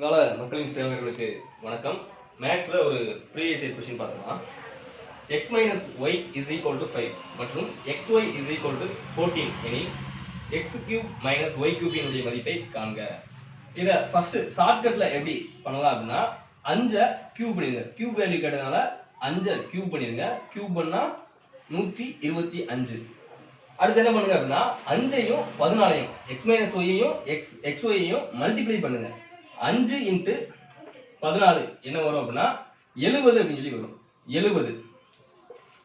இதால மக்களின் சேவைகளுக்கு வணக்கம். மேக்ஸ்ல ஒரு ப்ரீவியஸ் இயர் கொஸ்டின் பார்க்கலாம். X minus Y is equal to five மற்றும் X Y is equal to fourteen எனில் எக்ஸ் கியூப் மைனஸ் ஒய் கியூபினுடைய மதிப்பை காண்க. இதை ஃபர்ஸ்ட் ஷார்ட்கட்ல எப்படி பண்ணலாம் அப்படின்னா அஞ்சை கியூப் பண்ணிடுங்க கியூப் வேல்யூ கேட்டதுனால அஞ்சை கியூப் பண்ணிடுங்க கியூப் பண்ணால் நூற்றி இருபத்தி அஞ்சு. அடுத்து என்ன பண்ணுங்க அப்படின்னா அஞ்சையும் பதினாலையும் எக்ஸ் மைனஸ் ஒய்யையும் எக்ஸ் எக்ஸ் ஒய்யையும் மல்டிப்ளை பண்ணுங்க. அஞ்சு இன்ட்டு பதினாலு என்ன வரும் அப்படின்னா எழுபது அப்படின்னு சொல்லி வரும். எழுபது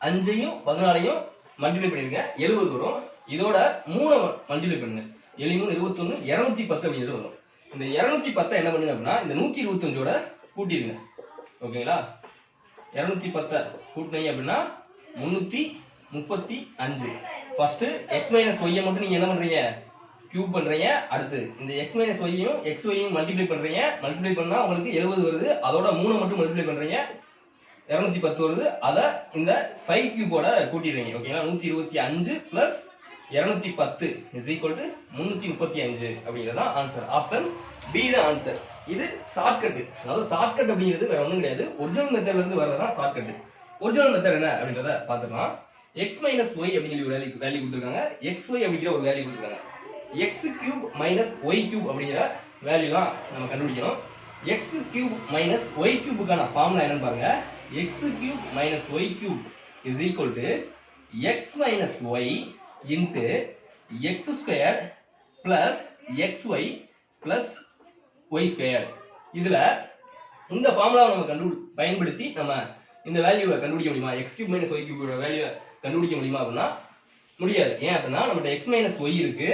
அஞ்சையும் பதினாலையும் மல்டிப்ளை பண்ணிருங்க. எழுபது வரும். இதோட மூணை மல்டிப்ளை பண்ணுங்க. ஏழு இருபத்தொன்னு இரநூத்தி பத்து அப்படிங்கிறது வரும். இந்த இரநூத்தி பத்தை என்ன பண்ணுங்க அப்படின்னா இந்த நூத்தி இருபத்தஞ்சோட கூட்டிடுங்க. ஓகேங்களா? இரநூத்தி பத்தை கூட்டினீங்க அப்படின்னா முன்னூத்தி முப்பத்தி அஞ்சு. ஃபர்ஸ்ட் எக்ஸ் மைனஸ் ஒய்யை மட்டும் நீங்க என்ன பண்றீங்க? கியூப் பண்ணுறீங்க அடுத்து இந்த எக்ஸ் மைனஸ் ஒய்யும் எக்ஸ் ஒய்யும் மல்டிப்ளை பண்ணுறீங்க மல்டிப்ளை பண்ணால் உங்களுக்கு எழுபது வருது. அதோட மூணு மட்டும் மல்டிப்ளை பண்ணுறீங்க இரநூத்தி பத்து வருது. அதை இந்த ஃபைவ் கியூபோட கூட்டிடுறீங்க. ஓகேங்களா நூற்றி இருபத்தி அஞ்சு ப்ளஸ் இரநூத்தி பத்து இஸ் ஈக்குவல் டு முந்நூற்றி முப்பத்தி அஞ்சு அப்படிங்கிறது தான் ஆன்சர் ஆப்ஷன் பி தான் ஆன்சர் இது ஷார்ட்கட் அதாவது ஷார்ட்கட் அப்படிங்கிறது வேற ஒன்றும் கிடையாது. ஒரிஜினல் மெத்தட்ல இருந்து வர்றதுதான் ஷார்ட்கட் ஒரிஜினல் மெத்தட் என்ன அப்படின்றத பார்த்துக்கலாம். எக்ஸ் மைனஸ் ஒய் அப்படிங்கிற ஒரு வேல்யூ வேல்யூ கொடுத்துருக்காங்க. எக்ஸ் ஒய் அப்படிங்கிற ஒரு வேல்யூ கொடுத்துருக்காங்க. X cube minus y cube அப்படிங்கிற வேல்யூ தான் நம்ம கண்டுபிடிக்கணும். எக்ஸ் கியூப் மைனஸ் ஒய் கியூபுக்கான ஃபார்முலா என்னன்னு பாருங்க. X cube minus y cube is equal to x minus y into x square plus x y plus y square இதுல இந்த ஃபார்முலாவை நம்ம கண்டு பயன்படுத்தி நம்ம இந்த வேல்யூவை கண்டுபிடிக்க முடியுமா? எக்ஸ் கியூப் மைனஸ் ஒய் கியூபோட வேல்யூவை கண்டுபிடிக்க முடியுமா அப்படின்னா முடியாது. ஏன் அப்படின்னா நம்மகிட்ட எக்ஸ் மைனஸ் ஒய் இருக்கு.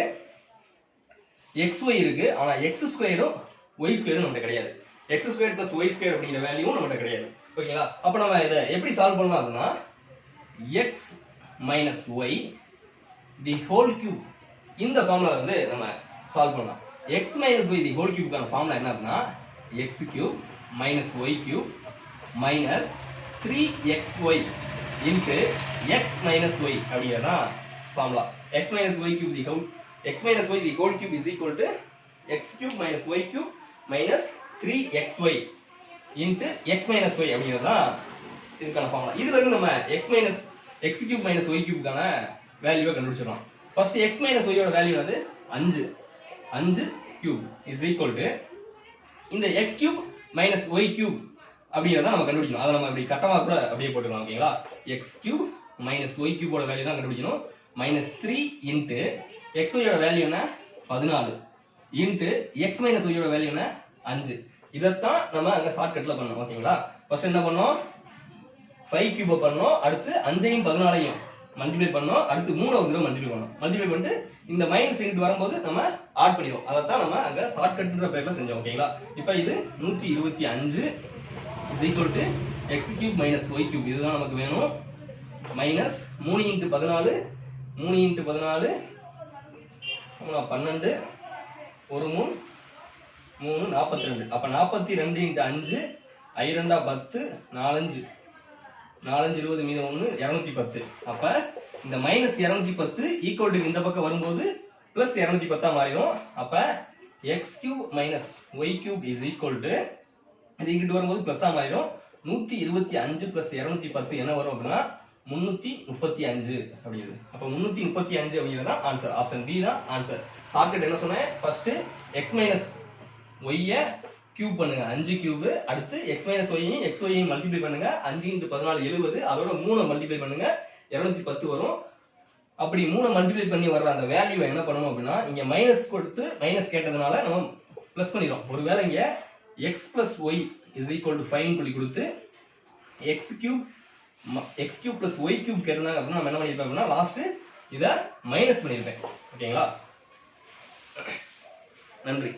எக்ஸ் ஒய் இருக்கு. ஆனால் எக்ஸ் ஸ்கொயரும் ஒய் ஸ்கொயரும் நம்மகிட்ட கிடையாது. X square plus y square அப்படிங்கிற வேல்யூவும் நம்மகிட்ட கிடையாது. ஓகேங்களா? அப்போ நம்ம இதை எப்படி சால்வ் பண்ணலாம் அப்படின்னா x minus y the whole cube இந்த ஃபார்முலா வந்து நம்ம சால்வ் பண்ணலாம். X minus y the whole கியூப்க்கான formula என்ன அப்படின்னா x cube minus y cube minus three x y into x minus y அப்படிங்கிறதான் formula x minus y cube the whole x minus y the whole cube is equal to x cube minus y cube minus three x y into x minus y அப்படிங்கிறது தான் இதுக்கான formula இதுல இருந்து நம்ம x minus x cube minus y கியூப்க்கான வேல்யூவை கண்டுபிடிச்சிடலாம் first x minus ஒய்யோட value வந்து அஞ்சு. அஞ்சு cube இஸ் equal to இந்த x cube minus y cube அப்படிங்கிறத நம்ம கண்டுபிடிக்கணும். அதை நம்ம இப்படி கட்டமாக கூட அப்படியே போட்டுக்கலாம் ஓகேங்களா எக்ஸ் கியூப் மைனஸ் ஒய் கியூபோட வேல்யூ தான் கண்டுபிடிக்கணும். மைனஸ் த்ரீ இன்ட்டு எக்ஸ் ஒய்யோட வேல்யூ என்ன? பதினாலு. இன்ட்டு எக்ஸ் மைனஸ் ஒய்யோட வேல்யூ என்ன? அஞ்சு. இதைத்தான் நம்ம அங்க ஷார்ட்கட்ல பண்ணோம் ஓகேங்களா ஃபர்ஸ்ட் என்ன பண்ணோம்? ஃபைவ் கியூபை பண்ணோம். அடுத்து அஞ்சையும் பதினாலையும் மல்டிப்ளை பண்ணோம். அடுத்து மூணாவது தடவை மல்டிப்ளை பண்ணோம். மல்டிப்ளை பண்ணிட்டு இந்த மைனஸ் இன்ட் வரும்போது நம்ம ஆட் பண்ணிடுவோம். தான் நம்ம அங்கே ஷார்ட்கட்ன்ற பேர்ல செஞ்சோம் ஓகேங்களா இப்போ இது நூற்றி இருபத்தி அஞ்சு is equal to x cube minus y cube இதுதான் நமக்கு வேணும். மைனஸ் மூணு இன்ட்டு பதினாலு மூணு இன்ட்டு பதினாலு பன்னெண்டு ஒரு மூணு மூணு நாற்பத்தி ரெண்டு அப்போ நாற்பத்தி ரெண்டு இன்ட்டு அஞ்சு ஐரெண்டா பத்து நாலஞ்சு. நாலஞ்சு இருபது மீதம் ஒன்று இரநூத்தி பத்து. அப்போ இந்த மைனஸ் இரநூத்தி பத்து ஈக்குவல் டு இந்த பக்கம் வரும்போது ப்ளஸ் இரநூத்தி பத்தாக மாறிடும். அப்போ x cube minus y cube is equal to இது இங்கிட்டு வரும்போது ப்ளஸ்ஸாக மாறிடும். நூற்றி இருபத்தி அஞ்சு ப்ளஸ் இரநூத்தி பத்து என்ன வரும் அப்படின்னா முந்நூற்றி முப்பத்தி அஞ்சு அப்படிங்கிறது அப்போ முந்நூற்றி முப்பத்தி அஞ்சு அப்படிங்கிறது தான் ஆன்சர் ஆப்ஷன் பி தான் ஆன்சர் ஷார்ட்கட் என்ன சொன்னேன்? ஃபர்ஸ்ட் எக்ஸ் மைனஸ் ஒய்யை கியூப் பண்ணுங்க. அஞ்சு கியூப் அடுத்து எக்ஸ் மைனஸ் ஒய்யும் எக்ஸ் ஒய்யையும் மல்டிப்ளை பண்ணுங்க. அஞ்சு இன்ட்டு பதினாலு எழுபது அதோட மூணை மல்டிப்ளை பண்ணுங்க. இரநூத்தி பத்து வரும். அப்படி மூணை மல்டிப்ளை பண்ணி வர்ற அந்த வேல்யூவை என்ன பண்ணணும் அப்படின்னா இங்க மைனஸ் கொடுத்து மைனஸ் கேட்டதுனால நம்ம ப்ளஸ் பண்ணிடும் ஒருவேளை இங்க x plus y is equal to five சொல்லி கொடுத்து x cube x cube plus y cube கேட்டிருந்தாங்க அப்படின்னா நம்ம என்ன பண்ணியிருப்பேன் அப்படின்னா லாஸ்ட் இதை மைனஸ் பண்ணியிருப்பேன். ஓகேங்களா நன்றி.